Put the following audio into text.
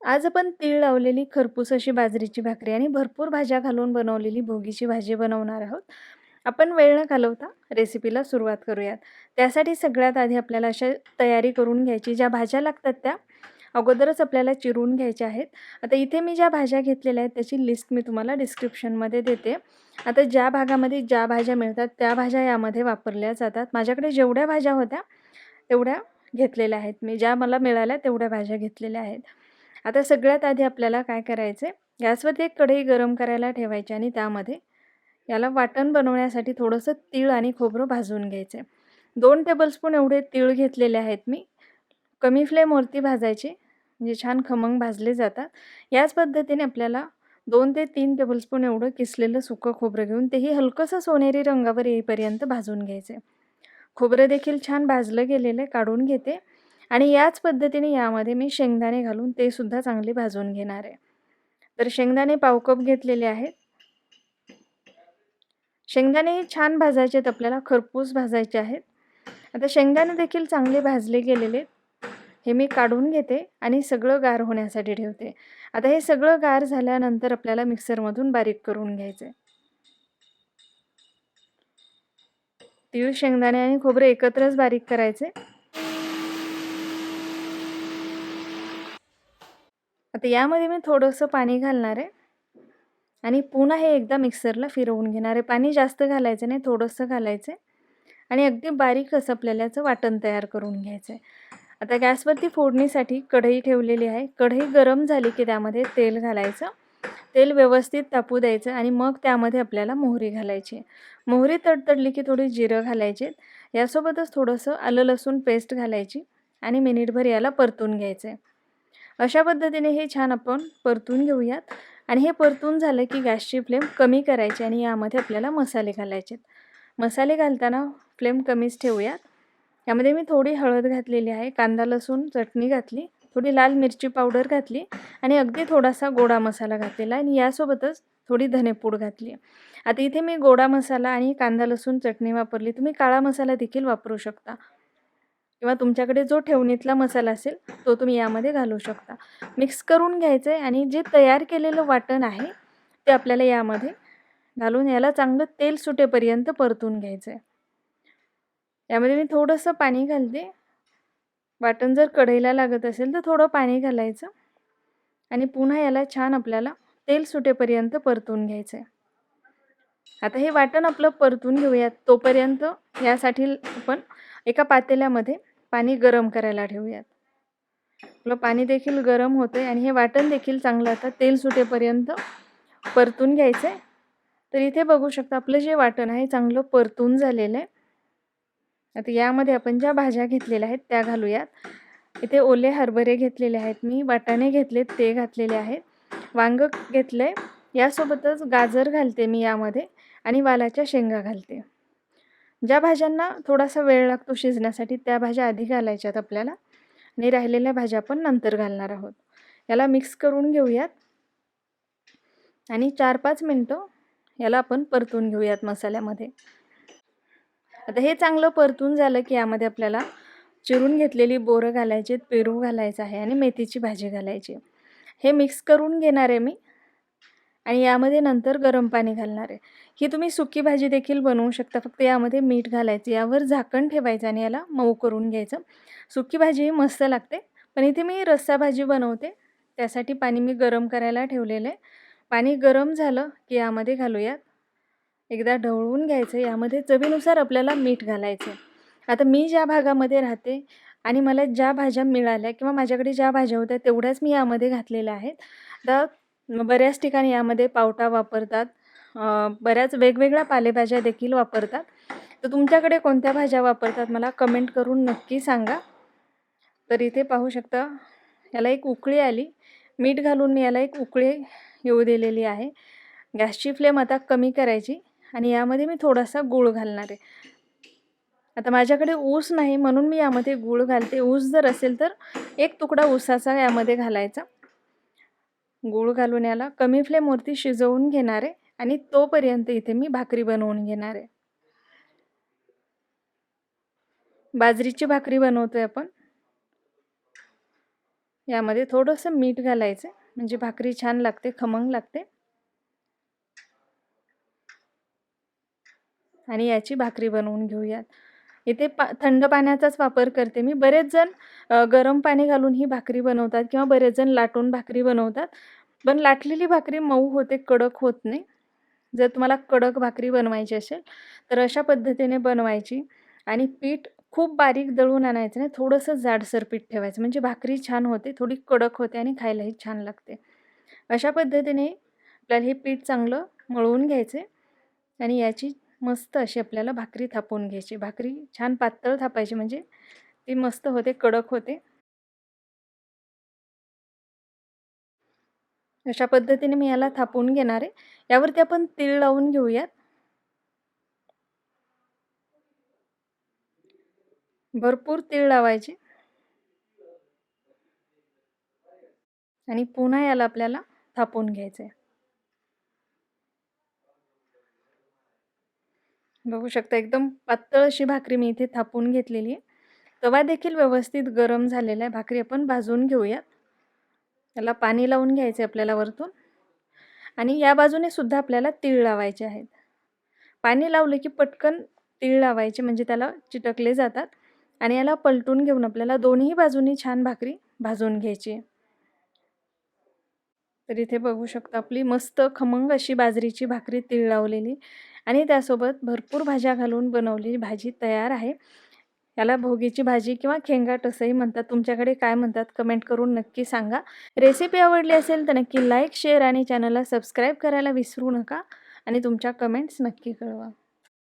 आज आपण तीळ लावलेली खरपूस अशी बाजरीची भाकरी आणि भरपूर भाज्या घालून बनवलेली भोगीची भाजी बनवणार आहोत. आपण वेळ न घालवता रेसिपीला सुरुवात करूयात. त्यासाठी सगळ्यात आधी आपल्याला अशा तयारी करून घ्यायची ज्या भाज्या लागतात त्या अगोदरच आपल्याला चिरून घ्यायच्या आहेत. आता इथे मी ज्या भाज्या घेतलेल्या आहेत त्याची लिस्ट मी तुम्हाला डिस्क्रिप्शनमध्ये देते. आता ज्या भागामध्ये ज्या भाज्या मिळतात त्या भाज्या यामध्ये वापरल्या जातात. माझ्याकडे जेवढ्या भाज्या होत्या तेवढ्या घेतलेल्या आहेत मी. ज्या मला मिळाल्या तेवढ्या भाज्या घेतलेल्या आहेत. आता सगळ्यात आधी आपल्याला काय करायचं आहे गॅसवरती एक कढई गरम करायला ठेवायची आणि त्यामध्ये याला वाटण बनवण्यासाठी थोडंसं तीळ आणि खोबरं भाजून घ्यायचं आहे दोन टेबलस्पून एवढे तीळ घेतलेले आहेत मी. कमी फ्लेमवरती भाजायचे म्हणजे छान खमंग भाजले जातात. याच पद्धतीने आपल्याला दोन ते तीन टेबलस्पून एवढं किसलेलं सुकं खोबरं घेऊन तेही हलकंसं सोनेरी रंगावर येईपर्यंत भाजून घ्यायचं आहे खोबरं देखील छान भाजलं गेलेलं काढून घेते. आणि याच पद्धतीने यामध्ये मी शेंगदाणे घालून ते सुद्धा चांगले भाजून घेणार आहे. तर शेंगदाणे पावकप घेतलेले आहेत. शेंगदाणे छान भाजायचे आहेत. आपल्याला खरपूस भाजायचे आहेत. आता शेंगदाणे देखील चांगले भाजले गेलेले हे मी काढून घेते आणि सगळं गार होण्यासाठी ठेवते. आता हे सगळं गार झाल्यानंतर आपल्याला मिक्सरमधून बारीक करून घ्यायचं. आहे तीळ शेंगदाणे आणि खोबरं एकत्रच बारीक करायचे. आता यामध्ये मी थोडंसं पाणी घालणार आहे. आणि पुन्हा हे एकदा मिक्सरला फिरवून घेणार आहे. पाणी जास्त घालायचं नाही थोडंसं घालायचं आहे. आणि अगदी बारीक असं आपल्याला याचं वाटण तयार करून घ्यायचं आहे. आता गॅसवरती फोडणीसाठी कढई ठेवलेली आहे. कढई गरम झाली की त्यामध्ये तेल घालायचं. तेल व्यवस्थित तापू द्यायचं आणि मग त्यामध्ये आपल्याला मोहरी घालायची मोहरी तडतडली की थोडी जिरं घालायचे यासोबतच थोडंसं आलं लसूण पेस्ट घालायची आणि मिनिटभर याला परतून घ्यायचं आहे. अशा पद्धतीने हे छान आपण परतून घेऊयात. आणि हे परतून झालं की गॅसची फ्लेम कमी करायची आणि यामध्ये आपल्याला मसाले घालायचे मसाले घालताना फ्लेम कमीच ठेवूयात. यामध्ये मी थोडी हळद घातलेली आहे कांदा लसूण चटणी घातली थोडी लाल मिरची पावडर घातली आणि अगदी थोडासा गोडा मसाला घातलेला आणि यासोबतच थोडी धनेपूड घातली आता इथे मी गोडा मसाला आणि कांदा लसूण चटणी वापरली. तुम्ही काळा मसाला देखील वापरू शकता. किंवा तुमच्याकडे जो ठेवणीतला मसाला असेल तो तुम्ही यामध्ये घालू शकता. मिक्स करून घ्यायचं आहे आणि जे तयार केलेलं वाटण आहे ते आपल्याला यामध्ये घालून याला चांगलं तेल सुटेपर्यंत परतून घ्यायचं आहे यामध्ये मी थोडंसं पाणी घालते. वाटण जर कढईला लागत असेल तर थोडं पाणी घालायचं आणि पुन्हा याला छान आपल्याला तेल सुटेपर्यंत परतून घ्यायचं आहे आता हे वाटण आपलं परतून घेऊयात. तोपर्यंत यासाठी आपण एका पातेल्यामध्ये पाणी गरम करायला ठेवूयात. आपलं पाणी देखील गरम होतं आहे आणि हे वाटण देखील चांगलं आता तेल सुटेपर्यंत परतून घ्यायचं आहे तर इथे बघू शकता आपलं जे वाटण आहे चांगलं परतून झालेलं आहे आता यामध्ये आपण ज्या भाज्या घेतलेल्या आहेत त्या घालूयात. इथे ओले हरभरे घेतलेले आहेत मी वाटाणे घेतलेत ते घातलेले आहेत. वांग घेतलं आहे यासोबतच गाजर घालते मी यामध्ये आणि वालाच्या शेंगा घालते. ज्या भाज्यांना थोडासा वेळ लागतो शिजण्यासाठी त्या भाज्या आधी घालायच्यात आपल्याला आणि राहिलेल्या भाज्या आपण नंतर घालणार आहोत. याला मिक्स करून घेऊयात. आणि चार पाच मिनटं याला आपण परतून घेऊयात मसाल्यामध्ये. आता हे चांगलं परतून झालं की यामध्ये आपल्याला चिरून घेतलेली बोरं घालायची पेरू घालायचं आहे आणि मेथीची भाजी घालायची हे मिक्स करून घेणार आहे मी. आणि यामध्ये नंतर गरम पाणी घालणार आहे. ही तुम्ही सुकी भाजी देखील बनवू शकता. फक्त यामध्ये मीठ घालायचं. यावर झाकण ठेवायचं आणि याला मऊ करून घ्यायचं. सुकी भाजी ही मस्त लागते. पण इथे मी रस्सा भाजी बनवते. त्यासाठी पाणी मी गरम करायला ठेवलेलं आहे. पाणी गरम झालं की यामध्ये घालूयात. एकदा ढवळून घ्यायचं. यामध्ये चवीनुसार आपल्याला मीठ घालायचं आता मी ज्या भागामध्ये राहते आणि मला ज्या भाज्या मिळाल्या किंवा माझ्याकडे ज्या भाज्या होत्या तेवढ्याच मी यामध्ये घातलेल्या आहेत. तर बऱ्याच ठिकाणी यामध्ये पावटा वापरतात. बऱ्याच वेगवेगळ्या पालेभाज्या देखील वापरतात. तर तुमच्याकडे कोणत्या भाज्या वापरतात मला कमेंट करून नक्की सांगा. तर इथे पाहू शकता याला एक उकळी आली. मीठ घालून मी याला एक उकळी येऊ दिलेली आहे. गॅसची फ्लेम आता कमी करायची आणि यामध्ये मी थोडासा गूळ घालणार आहे. आता माझ्याकडे ऊस नाही म्हणून मी यामध्ये गूळ घालते. ऊस जर असेल तर एक तुकडा ऊसाचा यामध्ये घालायचा. गूळ घालून याला कमी फ्लेमवरती शिजवून घेणार आहे आणि तोपर्यंत इथे मी भाकरी बनवून घेणार आहे. बाजरीची भाकरी बनवतोय आपण. यामध्ये थोडंसं मीठ घालायचं म्हणजे भाकरी छान लागते खमंग लागते. आणि याची भाकरी बनवून घेऊयात. इथे पा थंड पाण्याचाच वापर करते मी. बरेच जण गरम पाणी घालून ही भाकरी बनवतात किंवा बरेच जण लाटून भाकरी बनवतात. पण लाटलेली भाकरी मऊ होते कडक होत नाही. जर तुम्हाला कडक भाकरी बनवायची असेल तर अशा पद्धतीने बनवायची आणि पीठ खूप बारीक दळून आणायचं नाही थोडंसं जाडसर पीठ ठेवायचं. म्हणजे भाकरी छान होते थोडी कडक होते आणि खायलाही छान लागते. अशा पद्धतीने आपल्याला हे पीठ चांगलं मळवून घ्यायचे आणि याची मस्त अशी आपल्याला भाकरी थापून घ्यायची. भाकरी छान पातळ थापायची म्हणजे ती मस्त होते कडक होते. अशा पद्धतीने मी याला थापून घेणार आहे. यावरती आपण तीळ लावून घेऊयात. भरपूर तीळ लावायचे. आणि पुन्हा याला आपल्याला थापून घ्यायचं आहे बघू शकता एकदम पातळ अशी भाकरी मी इथे थापून घेतलेली आहे. तवा देखील व्यवस्थित गरम झालेला आहे. भाकरी आपण भाजून घेऊयात. त्याला पाणी लावून घ्यायचे आपल्याला वरतून. आणि या बाजूने सुद्धा आपल्याला तीळ लावायचे आहेत. पाणी लावलं की पटकन तीळ लावायचे म्हणजे त्याला चिटकले जातात. आणि याला पलटून घेऊन आपल्याला दोन्ही बाजूनी छान भाकरी भाजून घ्यायची. तर इथे बघू शकता आपली मस्त खमंग अशी बाजरीची भाकरी तीळ लावलेली. आणि त्यासोबत भरपूर भाज्या घालून बनवलेली भाजी तयार आहे. याला भोगीची भाजी किंवा खेंगाट असंही म्हणतात. तुमच्याकडे काय म्हणतात कमेंट करून नक्की सांगा. रेसिपी आवडली असेल तर नक्की लाईक शेअर आणि चॅनलला सबस्क्राईब करायला विसरू नका आणि तुमच्या कमेंट्स नक्की कळवा.